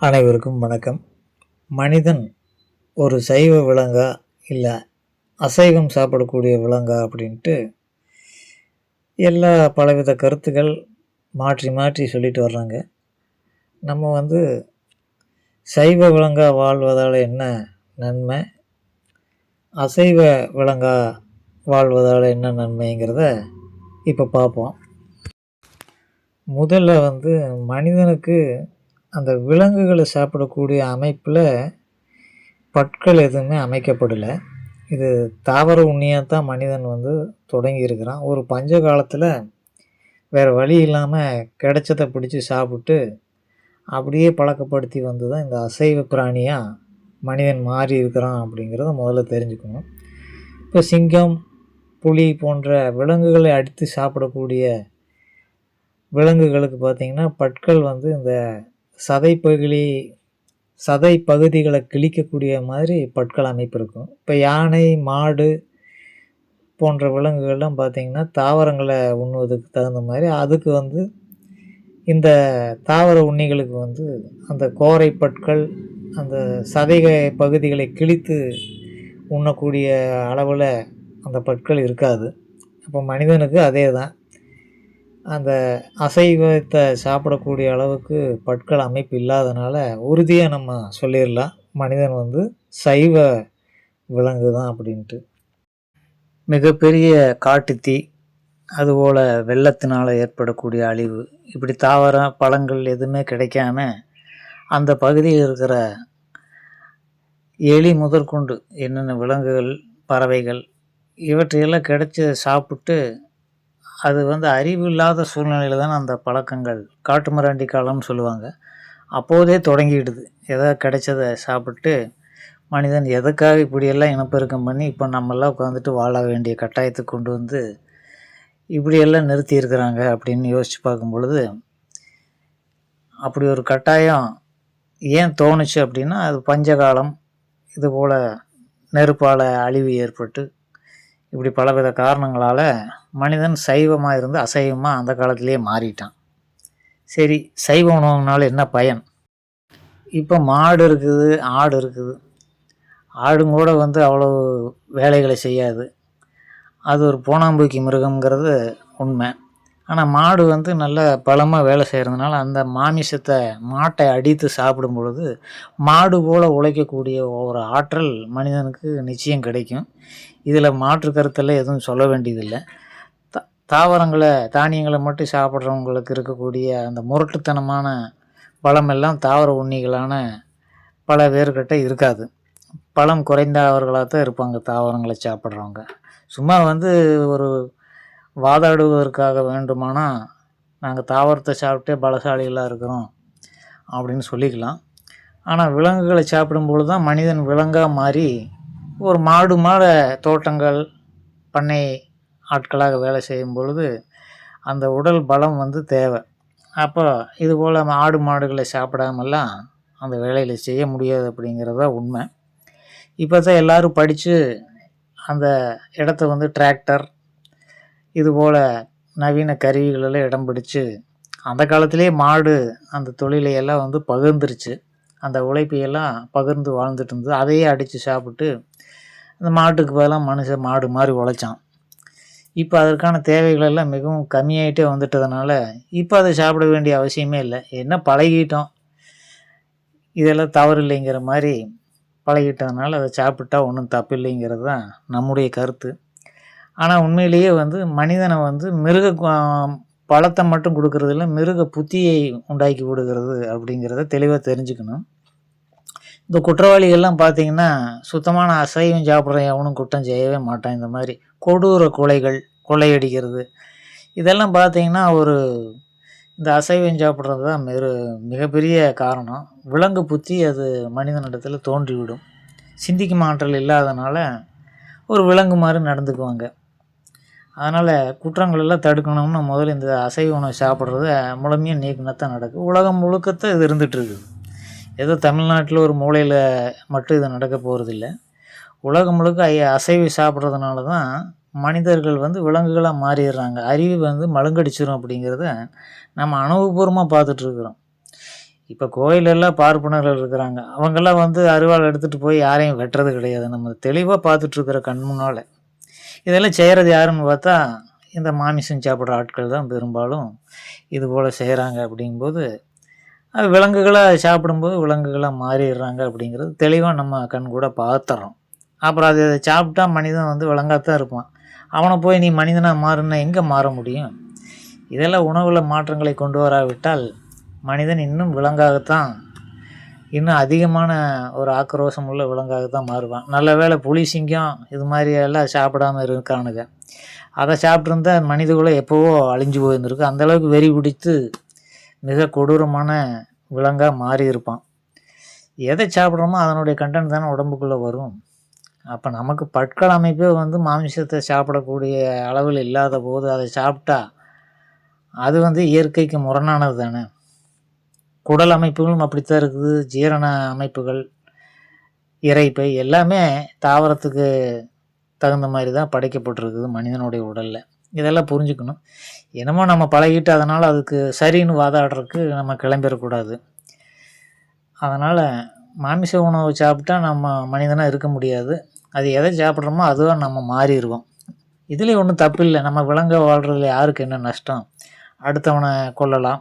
அனைவருக்கும் வணக்கம். மனிதன் ஒரு சைவ விலங்கா இல்லை அசைவம் சாப்பிடக்கூடிய விலங்கா அப்படின்ட்டு எல்லா பலவித கருத்துக்கள் மாற்றி மாற்றி சொல்லிட்டு வர்றாங்க. நம்ம வந்து சைவ விலங்கா வாழ்வதால் என்ன நன்மை? அசைவ விலங்கா வாழ்வதால் என்ன நன்மைங்கிறத இப்போ பார்ப்போம் முதல்ல வந்து மனிதனுக்கு அந்த விலங்குகளை சாப்பிடக்கூடிய அமைப்பில் பற்கள் எதுவுமே அமைக்கப்படலை. இது தாவர உண்ணியாக தான் மனிதன் வந்து தொடங்கி இருக்கிறான் ஒரு பஞ்ச காலத்தில் வேறு வழி இல்லாமல் கிடைச்சதை பிடிச்சி சாப்பிட்டு அப்படியே பழக்கப்படுத்தி வந்து தான் இந்த அசைவ பிராணியாக மனிதன் மாறி இருக்கிறான் அப்படிங்கிறத முதல்ல தெரிஞ்சுக்கணும். இப்போ சிங்கம் புலி போன்ற விலங்குகளை அடித்து சாப்பிடக்கூடிய விலங்குகளுக்கு பார்த்திங்கன்னா பற்கள் வந்து இந்த சதை பகுதி சதை பகுதிகளை கிழிக்கக்கூடிய மாதிரி பற்கள் அமைப்பு இருக்கும். இப்போ யானை மாடு போன்ற விலங்குகள்லாம் பார்த்திங்கன்னா தாவரங்களை உண்ணுவதுக்கு தகுந்த மாதிரி அதுக்கு வந்து இந்த தாவர உண்ணிகளுக்கு வந்து அந்த கோரை பற்கள் அந்த சதை பகுதிகளை கிழித்து உண்ணக்கூடிய அளவில் அந்த பற்கள் இருக்காது. அப்போ மனிதனுக்கு அதே தான். அந்த அசைவத்தை சாப்பிடக்கூடிய அளவுக்கு பற்கள் அமைப்பு இல்லாதனால உறுதியாக நம்ம சொல்லிடலாம். மனிதன் வந்து சைவ விலங்கு தான் அப்படின்ட்டு. மிகப்பெரிய காட்டுத்தீ அதுபோல் வெள்ளத்தினால் ஏற்படக்கூடிய அழிவு இப்படி தாவரம் பழங்கள் எதுவுமே கிடைக்காம அந்த பகுதியில் இருக்கிற எலி முதற்கொண்டு என்னென்ன விலங்குகள் பறவைகள் இவற்றையெல்லாம் கிடைச்சி சாப்பிட்டு அது வந்து அறிவு இல்லாத சூழ்நிலையில் தான் அந்த பழக்கங்கள். காட்டு மிராண்டி காலம்னு சொல்லுவாங்க. அப்போதே தொடங்கிடுது. எதோ கிடைச்சதை சாப்பிட்டு மனிதன் எதுக்காக இப்படியெல்லாம் இனப்பெருக்கம் பண்ணி இப்போ நம்மெல்லாம் உட்காந்துட்டு வாழ வேண்டிய கட்டாயத்துக்கு கொண்டு வந்து இப்படியெல்லாம் நிறுத்தியிருக்கிறாங்க அப்படின்னு யோசித்து பார்க்கும் பொழுது அப்படி ஒரு கட்டாயம் ஏன் தோணுச்சு அப்படின்னா அது பஞ்சகாலம் இது போல் நெருப்பால் அழிவு ஏற்பட்டு இப்படி பலவித காரணங்களால் மனிதன் சைவமாக இருந்து அசைவமாக அந்த காலத்திலேயே மாறிட்டான். சரி சைவ உணவுனால என்ன பயன்? இப்போ மாடு இருக்குது ஆடு இருக்குது. ஆடும் கூட வந்து அவ்வளோ வேலைகளை செய்யாது. அது ஒரு போனாம்பூக்கி மிருகங்கிறது உண்மை. ஆனால் மாடு வந்து நல்ல பலமாக வேலை செய்கிறதுனால அந்த மாமிசத்தை மாட்டை அடித்து சாப்பிடும் பொழுது மாடு போல் உழைக்கக்கூடிய ஒரு ஆற்றல் மனிதனுக்கு நிச்சயம் கிடைக்கும். இதில் மாற்று கருத்தெல்லாம் எதுவும் சொல்ல வேண்டியதில்லை. தாவரங்களை தானியங்களை மட்டும் சாப்பிட்றவங்களுக்கு இருக்கக்கூடிய அந்த முரட்டுத்தனமான பழமெல்லாம் தாவர உண்ணிகளான பல பேர்கிட்ட இருக்காது. பழம் குறைந்தவர்களாக தான் இருப்பாங்க தாவரங்களை சாப்பிட்றவங்க. சும்மா வந்து ஒரு வாதாடுவதற்காக வேண்டுமானால் நாங்கள் தாவரத்தை சாப்பிட்டே பலசாலிகளாக இருக்கிறோம் அப்படின்னு சொல்லிக்கலாம். ஆனால் விலங்குகளை சாப்பிடும்பொழுது தான் மனிதன் விலங்காக மாறி ஒரு மாடு மாட தோட்டங்கள் பண்ணை ஆட்களாக வேலை செய்யும் பொழுது அந்த உடல் பலம் வந்து தேவை. அப்போ இதுபோல் ஆடு மாடுகளை சாப்பிடாமல்லாம் அந்த வேலையில் செய்ய முடியாது அப்படிங்கிறது தான் உண்மை. இப்போ தான் எல்லோரும் படித்து அந்த இடத்த வந்து டிராக்டர் இதுபோல் நவீன கருவிகளெல்லாம் இடம் பிடிச்சு அந்த காலத்திலே மாடு அந்த தொழிலையெல்லாம் வந்து பகிர்ந்துருச்சு. அந்த உழைப்பையெல்லாம் பகிர்ந்து வாழ்ந்துட்டு இருந்தது. அதையே அடித்து சாப்பிட்டு அந்த மாட்டுக்கு பதிலாக மனுஷன் மாடு மாதிரி உழைச்சான். இப்போ அதற்கான தேவைகள் எல்லாம் மிகவும் கம்மியாயிட்டே வந்துட்டதுனால இப்போ அதை சாப்பிட வேண்டிய அவசியமே இல்லை. என்ன பழகிட்டோம். இதெல்லாம் தவறு இல்லைங்கிற மாதிரி பழகிட்டதுனால அதை சாப்பிட்டா ஒன்றும் தப்பு இல்லைங்கிறது தான் நம்முடைய கருத்து. ஆனால் உண்மையிலேயே வந்து மனிதனை வந்து மிருக பழத்தை மட்டும் கொடுக்கறதில்ல மிருக புத்தியை உண்டாக்கி கொடுக்கறது அப்படிங்கிறத தெளிவாக தெரிஞ்சுக்கணும். இந்த குற்றவாளிகள்லாம் பார்த்திங்கன்னா சுத்தமான அசைவம் சாப்பிட்ற எவனும் குற்றம் செய்யவே மாட்டான் இந்த மாதிரி. கொடூர கொலைகள் கொள்ளையடிக்கிறது. இதெல்லாம் பார்த்திங்கன்னா ஒரு இந்த அசைவம் சாப்பிட்றது தான் மிரு மிகப்பெரிய காரணம். விலங்கு புத்தி அது மனிதனிடத்தில் தோன்றிவிடும். சிந்திக்கும் ஆற்றல் இல்லாதனால ஒரு விலங்கு மாதிரி நடந்துக்குவாங்க. அதனால் குற்றங்கள் எல்லாம் தடுக்கணும்னு முதல்ல இந்த அசைவ உணவு சாப்பிட்றத முழுமையாக நீக்கினா தான் நடக்கும் உலகம் முழுக்கத்தை இது இருந்துகிட்ருக்குது ஏதோ தமிழ்நாட்டில் ஒரு மூலையில் மட்டும் இது நடக்க போகிறதில்ல உலகம் முழுக்க ஐ சாப்பிட்றதுனால தான் மனிதர்கள் வந்து விலங்குகளாக மாறிடுறாங்க. அறிவு வந்து மழுங்கடிச்சிடும் அப்படிங்கிறத நம்ம அனுபவபூர்வமாக பார்த்துட்ருக்குறோம். இப்போ கோயிலெல்லாம் பார்ப்பனர்கள் இருக்கிறாங்க. அவங்கெல்லாம் வந்து அருவாள் எடுத்துகிட்டு போய் யாரையும் வெட்டுறது கிடையாது. நம்ம தெளிவாக பார்த்துட்ருக்குற கண் முன்னால். இதெல்லாம் செய்கிறது யாருன்னு பார்த்தா இந்த மாமிசம் சாப்பிட்ற ஆட்கள் தான் பெரும்பாலும் இது போல் செய்கிறாங்க அப்படிங்கும்போது அது விலங்குகளாக சாப்பிடும்போது விலங்குகளாக மாறிடுறாங்க அப்படிங்கிறது தெளிவாக நம்ம கண் கூட பார்த்துறோம் அப்புறம் அதை சாப்பிட்டா மனிதன் வந்து விளங்காத்தான் இருப்பான். அவனை போய் நீ மனிதனாக மாறுனா எங்கே மாற முடியும்? இதெல்லாம் உணவில் மாற்றங்களை கொண்டு வராவிட்டால் மனிதன் இன்னும் விலங்காகத்தான் இன்னும் அதிகமான ஒரு ஆக்ரோஷம் உள்ள விலங்காகத்தான் மாறுவான். நல்ல வேளை புலி சிங்கம் இது மாதிரி எல்லாம் சாப்பிடாம இருக்கானுங்க. அதை சாப்பிட்ருந்தா மனிதகுல எப்போவோ அழிஞ்சு போயிருந்துருக்கு அந்தளவுக்கு வெறி பிடித்து மிக கொடூரமான விலங்காக மாறி இருப்பான் எதை சாப்பிட்றோமோ அதனுடைய கண்டென்ட் தானே உடம்புக்குள்ளே வரும். அப்போ நமக்கு பற்கள் அமைப்பே வந்து மாமிசத்தை சாப்பிடக்கூடிய அளவில் இல்லாத போது அதை சாப்பிட்டா அது வந்து இயற்கைக்கு முரணானது தானே? குடல் அமைப்புகளும் அப்படித்தான் இருக்குது ஜீரண அமைப்புகள் இறைப்பை எல்லாமே தாவரத்துக்கு தகுந்த மாதிரி தான் படைக்கப்பட்டிருக்குது மனிதனுடைய உடலில். இதெல்லாம் புரிஞ்சுக்கணும். என்னமோ நம்ம பழகிட்டு அதனால் அதுக்கு சரின்னு வாதாடுறதுக்கு நம்ம கிளம்பிடக்கூடாது. அதனால் மாமிச உணவு சாப்பிட்டா நம்ம மனிதனாக இருக்க முடியாது. அது எதை சாப்பிட்றோமோ அதுவாக நம்ம மாறிடுவோம். இதுலேயும் ஒன்றும் தப்பு இல்லை. நம்ம விலங்க வாழ்கிறதுல யாருக்கு என்ன நஷ்டம்? அடுத்தவனை கொல்லலாம்.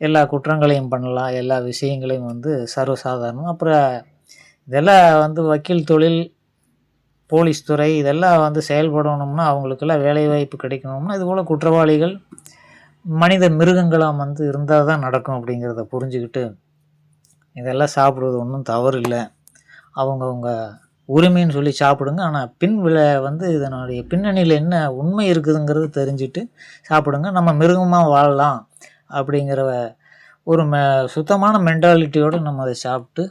எல்லா குற்றங்களையும் பண்ணலாம். எல்லா விஷயங்களையும் வந்து சர்வசாதாரணம். அப்புறம் இதெல்லாம் வந்து வக்கீல் தொழில் போலீஸ் துறை இதெல்லாம் வந்து செயல்படணும்னா அவங்களுக்கெல்லாம் வேலைவாய்ப்பு கிடைக்கணும்னா இது போல் குற்றவாளிகள் மனித மிருகங்களாம் வந்து இருந்தால் தான் நடக்கும் அப்படிங்கிறத புரிஞ்சுக்கிட்டு இதெல்லாம் சாப்பிட்றது ஒன்றும் தவறு இல்லை. அவங்கவுங்க உரிமைன்னு சொல்லி சாப்பிடுங்க. ஆனால் பின் விளை வந்து இதனுடைய பின்னணியில் என்ன உண்மை இருக்குதுங்கிறது தெரிஞ்சுட்டு சாப்பிடுங்க. நம்ம மிருகமாக வாழலாம் அப்படிங்கிற ஒரு மெ சுத்தமான மென்டாலிட்டியோடு நம்ம அதை சாப்பிட்டு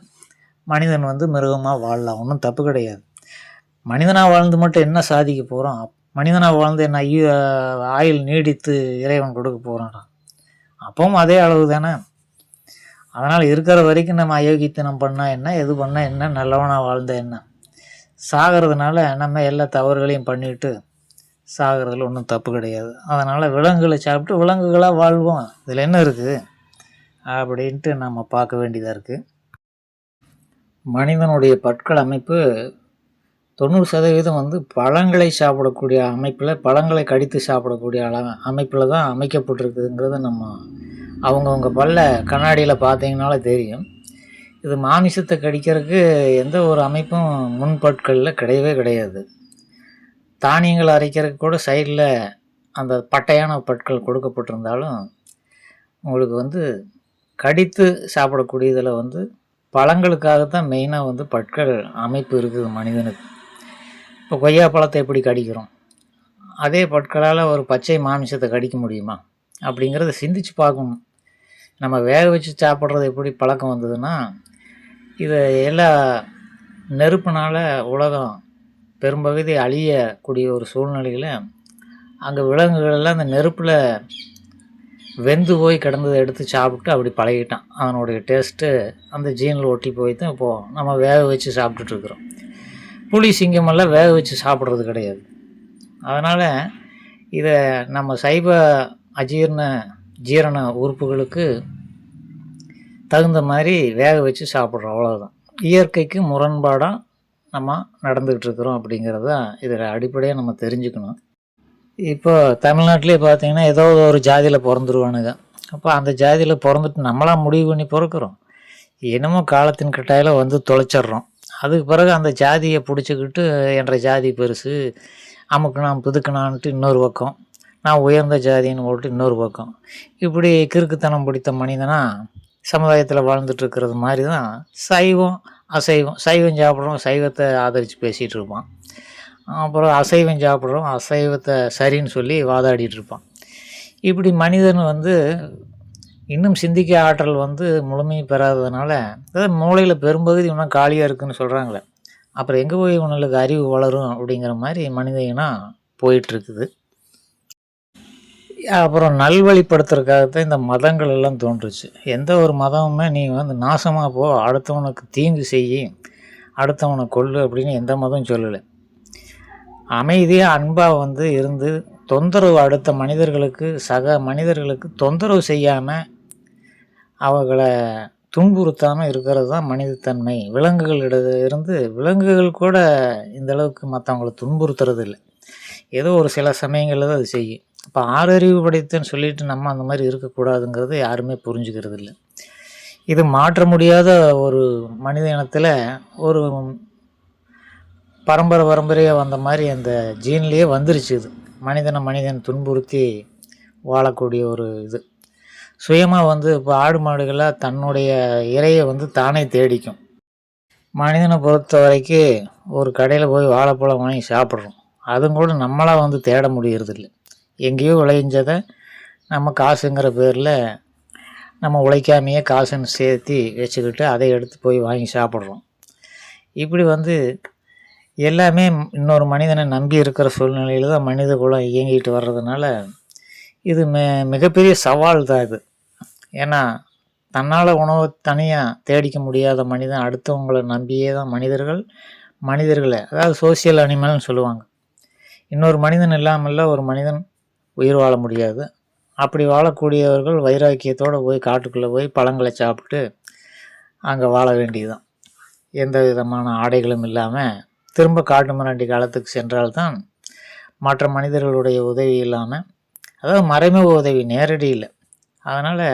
மனிதன் வந்து மிருகமாக வாழலாம். ஒன்றும் தப்பு கிடையாது. மனிதனாக வாழ்ந்து மட்டும் என்ன சாதிக்க போகிறோம் மனிதனாக வாழ்ந்து என்ன ஐயோ ஆயுள் நீடித்து இறைவன் கொடுக்க போகிறான் அப்பவும் அதே அளவு தானே. அதனால் இருக்கிற வரைக்கும் நம்ம அயோக்கித்தனம் பண்ணால் என்ன? எது பண்ணால் என்ன? நல்லவனாக வாழ்ந்த என்ன? சாகிறதுனால நம்ம எல்லா தவறுகளையும் பண்ணிட்டு சாகிறதுல ஒன்றும் தப்பு கிடையாது. அதனால் விலங்குகளை சாப்பிட்டு விலங்குகளாக வாழ்வோம். இதில் என்ன இருக்குது அப்படின்ட்டு நம்ம பார்க்க வேண்டியதாக இருக்குது மனிதனுடைய பற்கள் அமைப்பு தொண்ணூறு சதவீதம் வந்து பழங்களை சாப்பிடக்கூடிய அமைப்பில் பழங்களை கடித்து சாப்பிடக்கூடிய அள அமைப்பில் தான் அமைக்கப்பட்டிருக்குதுங்கிறது நம்ம அவங்கவுங்க பல்ல கண்ணாடியில் பார்த்தீங்கனால தெரியும். இது மாமிசத்தை கடிக்கிறதுக்கு எந்த ஒரு அமைப்பும் முன்பொருட்களில் கிடையவே கிடையாது. தானியங்கள் அரைக்கிறதுக்கு கூட சைடில் அந்த பட்டையான பொருட்கள் கொடுக்கப்பட்டிருந்தாலும் உங்களுக்கு வந்து கடித்து சாப்பிடக்கூடியதில் வந்து பழங்களுக்காகத்தான் மெயினாக வந்து பற்கள் அமைப்பு இருக்குது மனிதனுக்கு. இப்போ கொய்யா பழத்தை எப்படி கடிக்கிறோம்? அதே பற்களால் ஒரு பச்சை மாமிசத்தை கடிக்க முடியுமா? அப்படிங்கிறத சிந்திச்சு பார்க்கணும். நம்ம வேக வச்சு சாப்பிட்றது எப்படி பழக்கம் வந்ததுன்னா இதை எல்லா நெருப்புனால் உலகம் பெரும்பகுதி அழியக்கூடிய ஒரு சூழ்நிலையில் அங்கே விலங்குகளெல்லாம் அந்த நெருப்பில் வெந்து போய் கிடந்ததை எடுத்து சாப்பிட்டு அப்படி பழகிட்டான். அதனுடைய டேஸ்ட்டு அந்த ஜீனில் ஒட்டி போய் தான் இப்போது நம்ம வேக வச்சு சாப்பிட்டுட்ருக்குறோம் புளி சிங்கமெல்லாம் வேக வச்சு சாப்பிட்றது கிடையாது. அதனால் இதை நம்ம சைவ அஜீரண ஜீரண உறுப்புகளுக்கு தகுந்த மாதிரி வேக வச்சு சாப்பிட்றோம் அவ்வளோதான் இயற்கைக்கு முரண்பாடாக நம்ம நடந்துக்கிட்டு இருக்கிறோம் அப்படிங்கிறது தான் இதில் அடிப்படையாக நம்ம தெரிஞ்சுக்கணும். இப்போ தமிழ்நாட்டிலே பார்த்தீங்கன்னா ஏதோ ஒரு ஜாதியில் பிறந்துருவானுங்க. அப்போ அந்த ஜாதியில் பிறந்துட்டு நம்மளாம் முடிவு பண்ணி பிறக்கிறோம். என்னமோ காலத்தின் கட்டாயில் வந்து தொலைச்சிட்றோம். அதுக்கு பிறகு அந்த ஜாதியை பிடிச்சிக்கிட்டு என்ற ஜாதி பெருசு அமுக்குனான் புதுக்குனான்ட்டு இன்னொரு பக்கம். நான் உயர்ந்த ஜாதின்னு போட்டு இன்னொரு பக்கம். இப்படி கிறுக்குத்தனம் பிடித்த மனிதனாக சமுதாயத்தில் வாழ்ந்துட்டு இருக்கிறது மாதிரி தான் சைவம் அசைவம். சைவம் சாப்பிட்றோம் சைவத்தை ஆதரித்து பேசிகிட்டு இருப்பான் அப்புறம் அசைவம் சாப்பிட்றோம் அசைவத்தை சரின்னு சொல்லி வாதாடிட்டு இருப்பான் இப்படி மனிதன் வந்து இன்னும் சிந்திக்க ஆற்றல் வந்து முழுமையை பெறாததுனால அதாவது மூளையில் பெரும்பகுதி இன்னும் காலியாக இருக்குன்னு சொல்கிறாங்களே அப்புறம் எங்கே போய் உனக்கு அறிவு வளரும் அப்படிங்கிற மாதிரி மனித இனம் போயிட்டுருக்குது. அப்புறம் நல்வழிப்படுத்துறதுக்காகத்தான் இந்த மதங்கள் எல்லாம் தோன்றுச்சு. எந்த ஒரு மதமுமே நீ வந்து நாசமாக போ அடுத்தவனுக்கு தீங்கு செய்யி அடுத்தவனை கொல்லு அப்படின்னு எந்த மதம் சொல்லலை. அமைதியாக அன்பாக வந்து இருந்து தொந்தரவு அடுத்த மனிதர்களுக்கு சக மனிதர்களுக்கு தொந்தரவு செய்யாமல் அவங்கள துன்புறுத்தாமல் இருக்கிறது தான் மனிதத்தன்மை. விலங்குகளிட இருந்து விலங்குகள் கூட இந்த அளவுக்கு மற்றவங்கள துன்புறுத்துறது இல்லை ஏதோ ஒரு சில சமயங்களில் தான் அது செய்யும். இப்போ ஆறறிவு படைத்தன்னு சொல்லிட்டு நம்ம அந்த மாதிரி இருக்கக்கூடாதுங்கிறது யாருமே புரிஞ்சுக்கிறது இல்லை இது மாற்ற முடியாத ஒரு மனித இனத்தில் ஒரு பரம்பரை பரம்பரையாக வந்த மாதிரி அந்த ஜீன்லேயே வந்துருச்சு இது. மனிதனை மனிதன் துன்புறுத்தி வாழக்கூடிய ஒரு இது. சுயமாக வந்து இப்போ ஆடு மாடுகளாக தன்னுடைய இரையை வந்து தானே தேடிக்கும். மனிதனை பொறுத்த வரைக்கும் ஒரு கடையில் போய் வாழைப்பழம் வாங்கி சாப்பிட்றோம். அதுவும் கூட நம்மளாக வந்து தேட முடியறதில்லை. எங்கேயோ விளைஞ்சதை நம்ம காசுங்கிற பேரில் நம்ம உழைக்காமையே காசுன்னு சேர்த்தி வச்சுக்கிட்டு அதை எடுத்து போய் வாங்கி சாப்பிட்றோம். இப்படி வந்து எல்லாமே இன்னொரு மனிதனை நம்பி இருக்கிற சூழ்நிலையில் தான் மனித குலம் இயங்கிட்டு வர்றதுனால இது மே மிகப்பெரிய சவால் தான் இது. ஏன்னா தன்னால் உணவை தனியாக தேடிக்க முடியாத மனிதன் அடுத்தவங்களை நம்பியே தான் மனிதர்கள் மனிதர்களை அதாவது சோசியல் அனிமல்னு சொல்லுவாங்க. இன்னொரு மனிதன் இல்லாமல் ஒரு மனிதன் உயிர் வாழ முடியாது. அப்படி வாழக்கூடியவர்கள் வைராக்கியத்தோடு போய் காட்டுக்குள்ளே போய் பழங்களை சாப்பிட்டு அங்கே வாழ வேண்டியதுதான். எந்த விதமான ஆடைகளும் இல்லாமல் திரும்ப காட்டு மிராண்டி காலத்துக்கு சென்றால்தான் மற்ற மனிதர்களுடைய உதவி இல்லாமல் அதாவது மறைமுக உதவி நேரடி இல்லை. அதனால்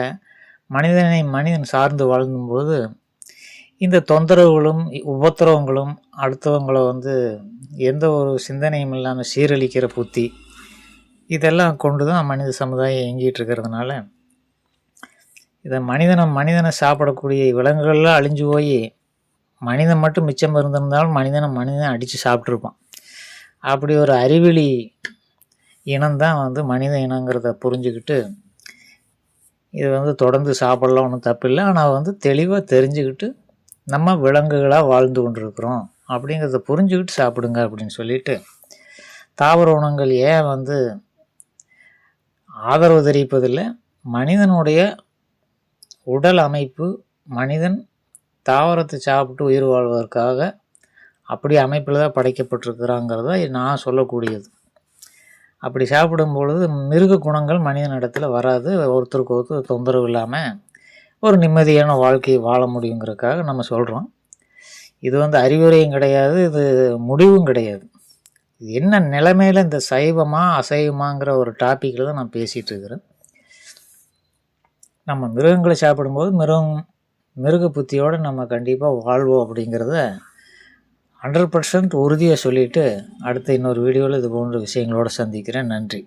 மனிதனை மனிதன் சார்ந்து வாழும்போது இந்த தொந்தரவுகளும் உபத்திரவங்களும் அடுத்தவங்களை வந்து எந்த ஒரு சிந்தனையும் இல்லாமல் சீரழிக்கிற புத்தி இதெல்லாம் கொண்டு தான் மனித சமுதாயம் இயங்கிட்டு இருக்கிறதுனால இதை மனிதனை மனிதனை சாப்பிடக்கூடிய விலங்குகள்லாம் அழிஞ்சு போய் மனிதன் மட்டும் மிச்சம் இருந்திருந்தாலும் மனிதனை மனிதன் அடித்து சாப்பிட்ருப்பான் அப்படி ஒரு அறிவிலி இனம்தான் வந்து மனித இனங்கிறத புரிஞ்சுக்கிட்டு இது வந்து தொடர்ந்து சாப்பிடலாம் ஒன்றும் தப்பில்லை. ஆனால் வந்து தெளிவாக தெரிஞ்சுக்கிட்டு நம்ம விலங்குகளாக வாழ்ந்து கொண்டிருக்கிறோம் அப்படிங்கிறத புரிஞ்சுக்கிட்டு சாப்பிடுங்க அப்படின்னு சொல்லிட்டு தாவர உணங்கள் ஏன் வந்து ஆதரவு தெரிவிப்பதில்லை. மனிதனுடைய உடல் அமைப்பு மனிதன் தாவரத்தை சாப்பிட்டு உயிர் வாழ்வதற்காக அப்படி அமைப்பில் தான் படைக்கப்பட்டிருக்கிறாங்கிறத நான் சொல்லக்கூடியது. அப்படி சாப்பிடும் பொழுது மிருக குணங்கள் மனிதனிடத்தில் வராது. ஒருத்தருக்கு ஒருத்தர் தொந்தரவு இல்லாமல் ஒரு நிம்மதியான வாழ்க்கையை வாழ முடியுங்கிறதுக்காக நம்ம சொல்கிறோம் இது வந்து அறிவுரையும் கிடையாது இது முடிவும் கிடையாது. இது என்ன நிலைமையில் இந்த சைவமா அசைவமாங்கிற ஒரு டாப்பிக்கில் தான் நான் பேசிகிட்டு இருக்கிறேன். நம்ம மிருகங்களை சாப்பிடும்போது மிருகம் மிருக புத்தியோடு நம்ம கண்டிப்பாக வாழ்வோம் அப்படிங்கிறத ஹண்ட்ரட் பர்சன்ட் உறுதியாக சொல்லிவிட்டு அடுத்த இன்னொரு வீடியோவில் இது போன்ற விஷயங்களோடு சந்திக்கிறேன். நன்றி.